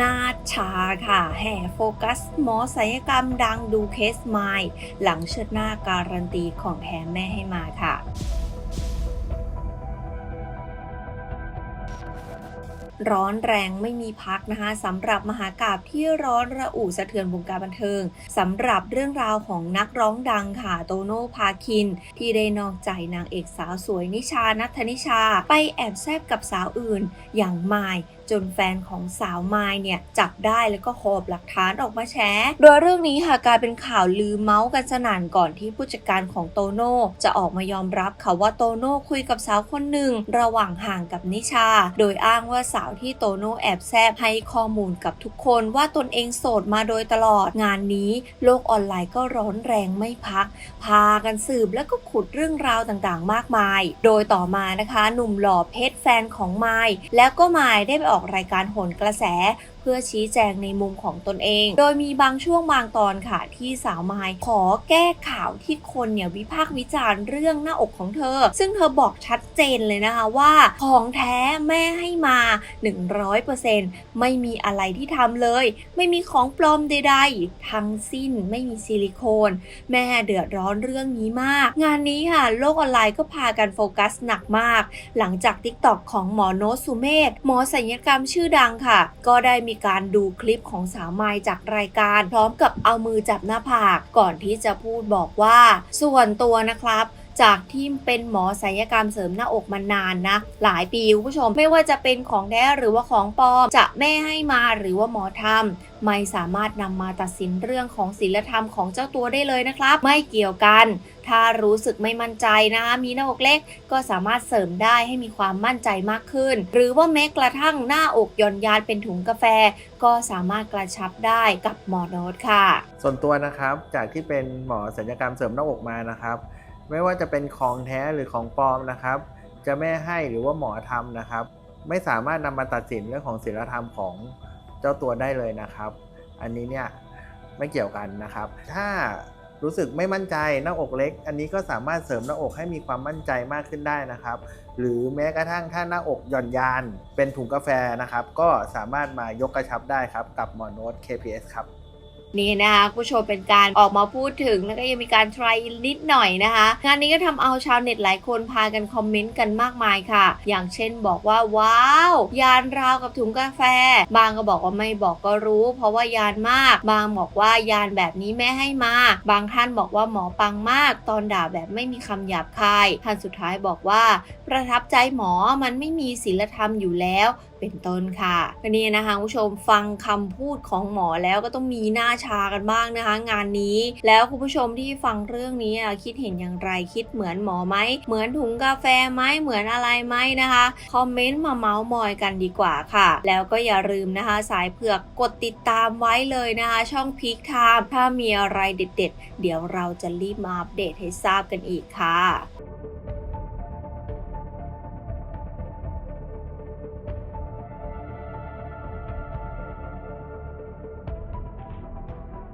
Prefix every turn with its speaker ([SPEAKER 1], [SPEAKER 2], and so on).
[SPEAKER 1] นาชาค่ะ แห่โฟกัสหมอศัลยกรรมดังดูเคสไมล์หลังเชิดหน้าการันตีของแท้แม่ให้มาค่ะ ร้อนแรงไม่มีพักนะคะสำหรับมหากาบที่ร้อนระอุสะเทือนวงการบันเทิงสำหรับเรื่องราวของนักร้องดังค่ะโตโน่พาคิน ที่ได้นอกใจนางเอกสาวสวยนิชานัทนิชา ไปแอบแซบกับสาวอื่น อย่างมายจนแฟนของสาวไมายเนี่ย จับได้แล้วก็หอบหลักฐานออกมาแชร์โดยเรื่องนี้ค่ะกลายเป็นข่าวลือเมาส์กันสนั่นก่อนที่ผู้จัดการของโตโน่ จะออกมายอมรับค่ะว่าโตโน่คุยกับสาวคนหนึ่ง ระหว่างห่างกับนิชา โดยอ้างว่าสาวที่โตโน่แอบแซบให้ข้อมูลกับทุกคนว่าตนเองโสดมาโดยตลอดงานนี้ โลกออนไลน์ก็ร้อนแรงไม่พัก พากันสืบแล้วก็ขุดเรื่องราวต่างๆ มากมาย โดยต่อมานะคะ หนุ่มหล่อเพชรแฟนของไมายแล้วก็ไมายได้ไปออกรายการโหนกระแสเพื่อชี้แจงในมุมของตนเอง โดยมีบางช่วงบางตอนค่ะที่สาวไมายขอแก้ข่าวที่คนเนี่ยวิพากษ์วิจารณ์เรื่องหน้าอกของเธอ ซึ่งเธอบอกชัดเจนเลยนะคะว่า ของแท้แม่ให้มา100%ไม่มีอะไรที่ทำเลย ไม่มีของปลอมใดๆ ทั้งสิ้นไม่มีซิลิโคน แม่เดือดร้อนเรื่องนี้มาก งานนี้ค่ะ โลกออนไลน์ก็พากันโฟกัสหนักมาก หลังจาก t ิ k t o k ของหมอโนสุเมธหมอศัลยกรรมชื่อดังค่ะ ก็ได้มีการดูคลิปของสาวไมจากรายการ พร้อมกับเอามือจับหน้าผากก่อนที่จะพูดบอกว่า ส่วนตัวนะครับ จากที่เป็นหมอศัลยกรรมเสริมหน้าอกมานานนะ หลายปีคุณผู้ชมไม่ว่าจะเป็นของแท้หรือว่าของปลอม จะแม่ให้มาหรือว่าหมอทำไม่สามารถนำมาตัดสินเรื่องของศีลธรรมของเจ้าตัวได้เลยนะครับ ไม่เกี่ยวกัน ถ้ารู้สึกไม่มั่นใจนะคะมีหน้าอกเล็กก็สามารถเสริมได้ให้มีความมั่นใจมากขึ้น หรือว่าแม้กระทั่งหน้าอกย่อนยานเป็นถุงกาแฟ ก็สามารถกระชับได้กับหมอโนตค่ะ
[SPEAKER 2] ส่วนตัวนะครับจากที่เป็นหมอศัลยกรรมเสริมหน้าอกมานะครับ ไม่ว่าจะเป็นของแท้หรือของปลอมนะครับ จะแม่ให้หรือว่าหมอทำนะครับ ไม่สามารถนำมาตัดสินเรื่องของศีลธรรมของเจ้าตัวได้เลยนะครับ อันนี้เนี่ยไม่เกี่ยวกันนะครับ ถ้ารู้สึกไม่มั่นใจหน้าอกเล็ก อันนี้ก็สามารถเสริมหน้าอกให้มีความมั่นใจมากขึ้นได้นะครับ หรือแม้กระทั่งถ้าหน้าอกหย่อนยาน เป็นถุงกาแฟนะครับ ก็สามารถมายกกระชับได้ครับกับหมอโน้ต KPS ครับ
[SPEAKER 1] นี่นะคะคุณผู้ชมเป็นการออกมาพูดถึงแล้วก็ยังมีการ try นิดหน่อยนะคะงานนี้ก็ทำเอาชาวเน็ตหลายคนพากันคอมเมนต์กันมากมายค่ะ อย่างเช่นบอกว่าว้าว ยานราวกับถุงกาแฟ บางก็บอกว่าไม่บอกก็รู้ เพราะว่ายานมาก บางบอกว่ายานแบบนี้แม่ให้มา บางท่านบอกว่าหมอปังมาก ตอนด่าแบบไม่มีคำหยาบคายท่านสุดท้ายบอกว่า ประทับใจหมอมันไม่มีศีลธรรมอยู่แล้ว เป็นต้นค่ะก็นี่นะคะคุณผู้ชมฟังคำพูดของหมอแล้วก็ต้องมีหน้าชากันบ้างนะคะ งานนี้แล้วคุณผู้ชมที่ฟังเรื่องนี้คิดเห็นอย่างไรคิดเหมือนหมอไหมเหมือนถุงกาแฟไหมเหมือนอะไรไหมนะคะคอมเมนต์มาเมาส์มอยกันดีกว่าค่ะ แล้วก็อย่าลืมนะคะ สายเผือกกดติดตามไว้เลยนะคะ ช่องพีคไทม์ถ้ามีอะไรเด็ด ๆ เดี๋ยวเราจะรีบมาอัปเดตให้ทราบกันอีกค่ะ